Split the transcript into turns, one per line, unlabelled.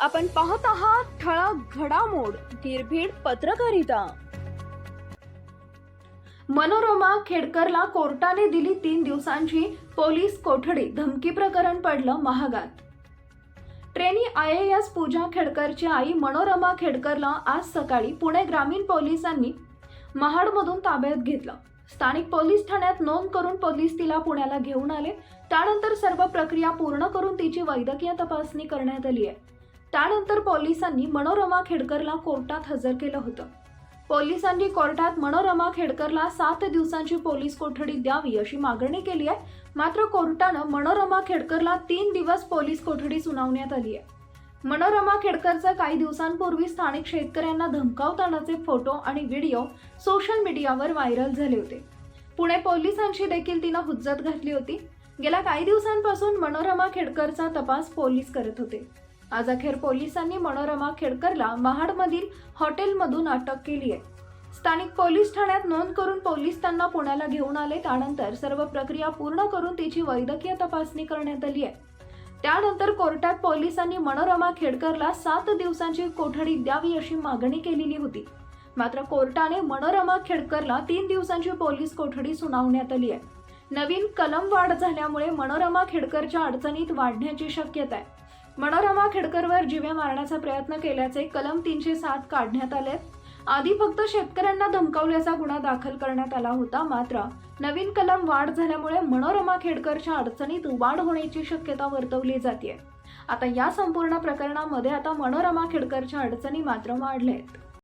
आपण पाहत आहात ठळक घडामोड निर्भीड पत्रकारिता. मनोरमा खेडकरला कोर्टाने दिली तीन दिवसांची पोलीस कोठडी धमकी प्रकरण पडलं महागात. Trainee I A S Pooja खेडकरची आई मनोरमा खेडकरला आज सकाळी पुणे ग्रामीण पोलिसांनी महाडमधून ताब्यात घेतलं. स्थानिक पोलीस ठाण्यात नोंद करून पोलीस तिला पुण्याला घेऊन आले. त्यानंतर सर्व प्रक्रिया पूर्ण करून तिची वैद्यकीय तपासणी करण्यात आली आहे. त्यानंतर पोलिसांनी मनोरमा खेडकरला कोर्टात हजर केलं होतं. पोलिसांनी कोर्टात मनोरमा खेडकरला सात दिवसांची पोलीस कोठडी द्यावी अशी मागणी केली आहे. मात्र कोर्टानं मनोरमा खेडकरला तीन दिवस पोलीस कोठडी सुनावण्यात आली आहे. मनोरमा खेडकरचं काही दिवसांपूर्वी स्थानिक शेतकऱ्यांना धमकावतानाचे फोटो आणि व्हिडिओ सोशल मीडियावर व्हायरल झाले होते. पुणे पोलिसांशी देखील तिनं हुज्जत घातली होती. गेल्या काही दिवसांपासून मनोरमा खेडकरचा तपास पोलीस करत होते. आज अखेर पोलिसांनी मनोरमा खेडकरला महाडमधील हॉटेलमधून अटक केली आहे. स्थानिक पोलीस ठाण्यात नोंद करून पोलीस त्यांना पुण्याला घेऊन आले. त्यानंतर सर्व प्रक्रिया पूर्ण करून तिची वैद्यकीय तपासणी करण्यात आली आहे. त्यानंतर कोर्टात पोलिसांनी मनोरमा खेडकरला सात दिवसांची कोठडी द्यावी अशी मागणी केलेली होती. मात्र कोर्टाने मनोरमा खेडकरला तीन दिवसांची पोलीस कोठडी सुनावण्यात आली आहे. नवीन कलम वाढ झाल्यामुळे मनोरमा खेडकरच्या अडचणीत वाढण्याची शक्यता आहे. मनोरमा खेडकरवर जिवे मारण्याचा प्रयत्न केल्याचे कलम तीनशे सात काढण्यात आले. आधी फक्त शेतकऱ्यांना धमकावल्याचा गुन्हा दाखल करण्यात आला होता मात्र नवीन कलम वाढ झाल्यामुळे मनोरमा खेडकरच्या अडचणीत वाढ होण्याची शक्यता वर्तवली जाते आता या संपूर्ण प्रकरणामध्ये आता मनोरमा खेडकरच्या अडचणी मात्र वाढल्या आहेत